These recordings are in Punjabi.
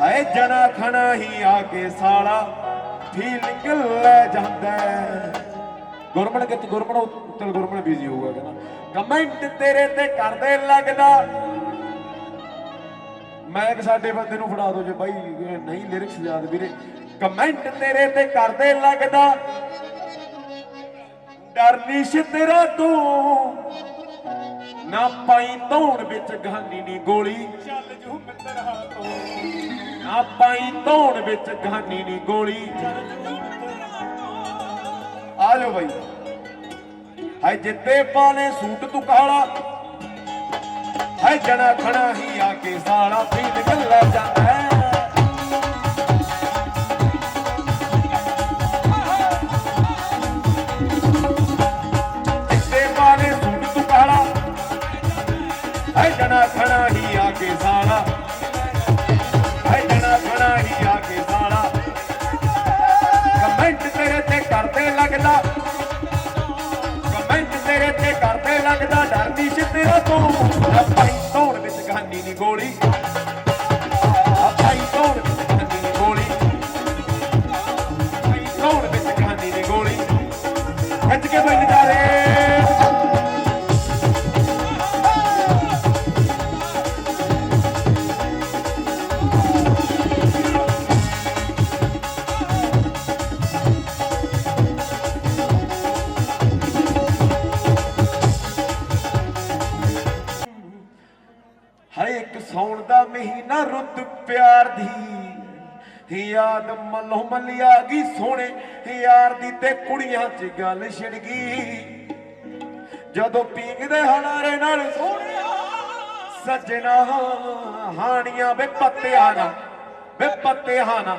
ਹਾਏ ਜਣਾ ਖਣਾ ਹੀ ਆ ਕੇ ਸਾਲਾ ਫੀਲਿੰਗ ਲੈ ਜਾਂਦਾ ਗੁਰਮਣ ਕਿਤ, ਗੁਰਮਣ ਉੱਤਲ ਗੁਰਮਣ ਬੀਜੀ ਹੋਊਗਾ ਕਹਿੰਦਾ। ਕਮੈਂਟ ਤੇਰੇ ਤੇ ਕਰਦੇ ਲੱਗਦਾ। ਮੈਂ ਕਿ ਸਾਡੇ ਬੰਦੇ ਨੂੰ ਫੜਾ ਦੋ ਜੇ ਬਾਈ, ਇਹ ਨਹੀਂ ਲਿਰਿਕਸ ਯਾਦ ਵੀਰੇ। ਕਮੈਂਟ ਤੇਰੇ ਤੇ ਕਰਦੇ ਲੱਗਦਾ। ਡਰਨੀਸ਼ ਤੇਰਾ ਤੂੰ ਨਾ ਪਾਈ ਧੌਣ ਵਿੱਚ ਗਾਨੀ ਨੀ ਗੋਲੀ। ਚੱਲ ਜੂ ਮਿੱਤਰਾ ਤੋਂ। ਨਾ ਪਾਈ ਧੌਣ ਵਿੱਚ ਗਾਨੀ ਨੀ ਗੋਲੀ। ਚੱਲ ਜੂ ਆ ਜਾਓ ਬਾਈ। ਹਾਏ ਜਿੱਤੇ ਪਾਲੇ ਸੂਟ ਤੂੰ ਕਾਲਾ ਹਾਏ ਜਣਾ ਖਣਾ ਹੀ ਆ ਕੇ ਸਾਲਾ। ਫੀਲ ਗੱਲਾ ਜਾਂਦਾ ਮਹੀਨਾ ਰੁੱਤ ਪਿਆਰ ਦੀ। ਯਾਦ ਮੱਲੋ ਮੱਲੀ ਗਈ ਸੋਹਣੇ ਯਾਰ ਦੀ ਤੇ ਕੁੜੀਆਂ 'ਚ ਗੱਲ ਛਿੜ ਗਈ। ਜਦੋਂ ਪੀਂਗਦੇ ਹਲਾਰੇ ਨਾਲ ਸੋਹਣਿਆ ਸੱਜਣਾ, ਹਾਣੀਆਂ ਵੇ ਪੱਤਿਆਂ ਨਾ ਵੇ ਪੱਤਿਆਂ ਨਾ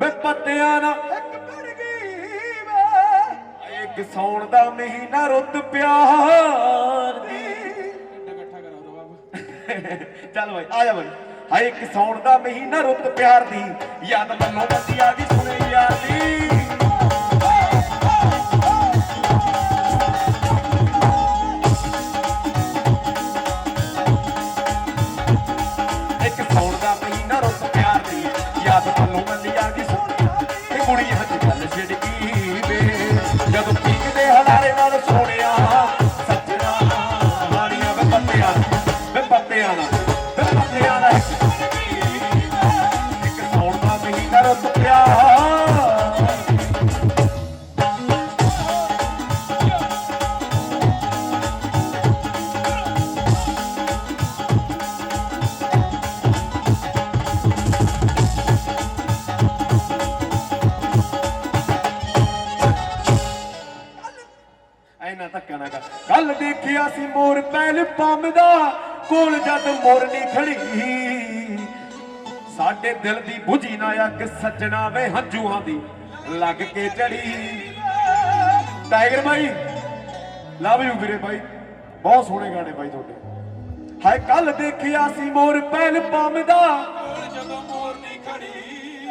ਵੇ ਪੱਤਿਆਂ ਨਾ ਇੱਕ ਬਣ ਗਈ ਵੇ ਇੱਕ ਸੌਣ ਦਾ ਮਹੀਨਾ ਰੁੱਤ ਪਿਆਰ ਚੱਲ ਬਾਈ, ਆ ਜਾ ਬਾਈ। ਹਾਏ, ਇੱਕ ਸੌਣ ਦਾ ਮਹੀਨਾ ਰੁੱਤ ਪਿਆਰ ਦੀ। ਯਾਦ ਮਨੋਂ ਬੰਦੀ ਆ ਗਈ ਸੁਣੇ ਯਾਰ ਦੇਖਿਆ ਸੀ ਮੋਰ ਪੈਲ ਪੰਮਦਾ ਕੋਲ ਜਦ ਮੋਰਨੀ ਖੜੀ। ਸਾਡੇ ਦਿਲ ਦੀ ਬੁਝੀ ਨਾ ਅੱਗ ਸੱਜਣਾ ਵੇ ਹੰਝੂਆਂ ਦੀ ਲੱਗ ਕੇ ਚੜੀ। ਟਾਈਗਰ ਭਾਈ ਲਵ ਯੂ ਵੀਰੇ ਭਾਈ ਬਹੁਤ ਸੋਹਣੇ ਗਾਣੇ ਭਾਈ ਤੁਹਾਡੇ। ਹਾਏ, ਕੱਲ ਦੇਖਿਆ ਸੀ ਮੋਰ ਪੈਲ ਪੰਮਦਾ ਜਦੋਂ ਮੋਰਨੀ ਖੜੀ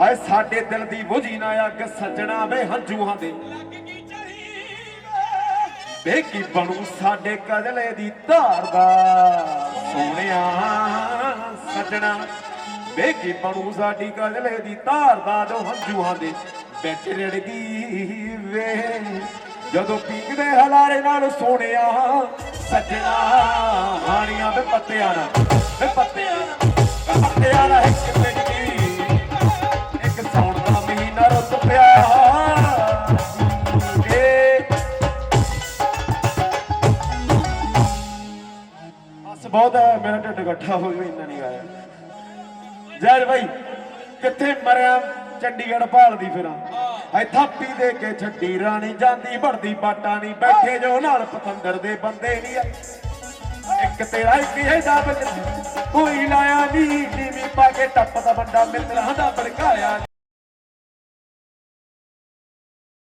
ਹਾਏ, ਸਾਡੇ ਦਿਲ ਦੀ ਬੁਝੀ ਨਾ ਅੱਗ ਸੱਜਣਾ ਵੇ ਹੰਝੂਆਂ ਦੇ ਵੇ ਕੀ ਬਣੂ ਸਾਡੇ ਕਜਲੇ ਦੀ ਧਾਰ ਦਾ? ਸੋਹਣਿਆ, ਸੱਜਣਾ, ਵੇ ਕੀ ਬਣੂ ਸਾਡੀ ਕਜਲੇ ਦੀ ਧਾਰ ਦਾ ਜੋ ਹੰਝੂਆਂ ਦੇ ਵਿੱਚ ਰੜ ਵੇ? ਜਦੋਂ ਪੀਂਗਦੇ ਹਲਾਰੇ ਨਾਲ ਸੋਹਣਿਆ, ਸੱਜਣਾ, ਹਾਣੀਆਂ ਵੇ ਪੱਤਿਆਂ ਨਾਲ, ਵੇ ਪੱਤਿਆਂ ਨਾਲ ਪੱਤਿਆਂ ਨਾਲ ਇੱਕ ਮਿੰਟ ਬਸ ਬਹੁਤ ਹੈ, ਮੇਰਾ ਢਿੱਡ ਇਕੱਠਾ ਹੋ ਗਿਆ, ਇੰਨਾ ਨਹੀਂ ਆਇਆ ਜੈਜ ਭਾਈ ਕਿੱਥੇ ਮਰਿਆ? ਚੰਡੀਗੜ੍ਹ ਭਾਲਦੀ ਫਿਰਾਂ। ਐ ਥਾਪੀ ਦੇ ਕੇ ਛੱਡੀ ਰਾਣੀ ਜਾਂਦੀ ਭੜਦੀ ਬਾਟਾ ਨਹੀਂ ਬੈਠੇ ਜੋ ਨਾਲ ਪਤੰਦਰ ਦੇ ਬੰਦੇ ਨਹੀਂ ਇੱਕ ਤੇਰਾ, ਇੱਕ ਇਹਦਾ ਬਚ ਕੋਈ ਲਾਇਆ ਨਹੀਂ ਨੀਵੀਂ ਪਾ ਕੇ ਟੱਪ ਦਾ ਬੰਦਾ ਮਿੱਤਰਾਂ ਦਾ ਭੜਕਾਇਆ